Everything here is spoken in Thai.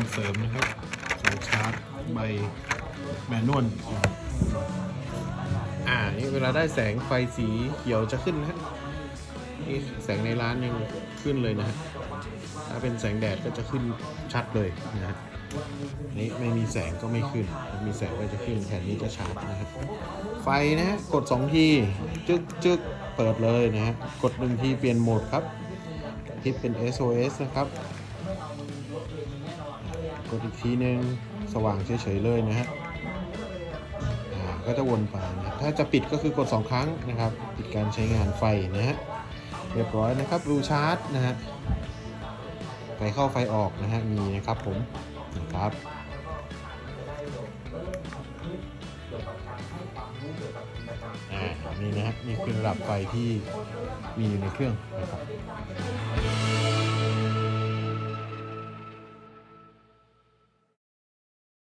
กาเสริมนะครับสายชาร์จใบแมนนวลอ่านี่เวลาได้แสงไฟสีเขียวจะขึ้นนะนี่แสงในร้านยังขึ้นเลยนะฮะถ้าเป็นแสงแดดก็จะขึ้นชัดเลยนะฮะนี่ไม่มีแสงก็ไม่ขึ้น มีแสงก็จะขึ้นแผ่นนี้จะชาร์จนรับไฟนะฮะกด 2 ทีจึกจึกเปิดเลยนะฮะกดหนึ่งทีเปลี่ยนโหมดครับที่เป็น SOS นะครับ กดอีกทีนึงสว่างเฉยๆเลยนะฮะก็จะวนไปนะถ้าจะปิดก็คือกด 2 ครั้งนะครับปิดการใช้งานไฟนะฮะเรียบร้อยนะครับรูชาร์จนะฮะไฟเข้าไฟออกนะฮะมีนะครับผมนะครับอ่านี่นะฮะนี่คือระดับไฟที่มีอยู่ในเครื่องนะครับ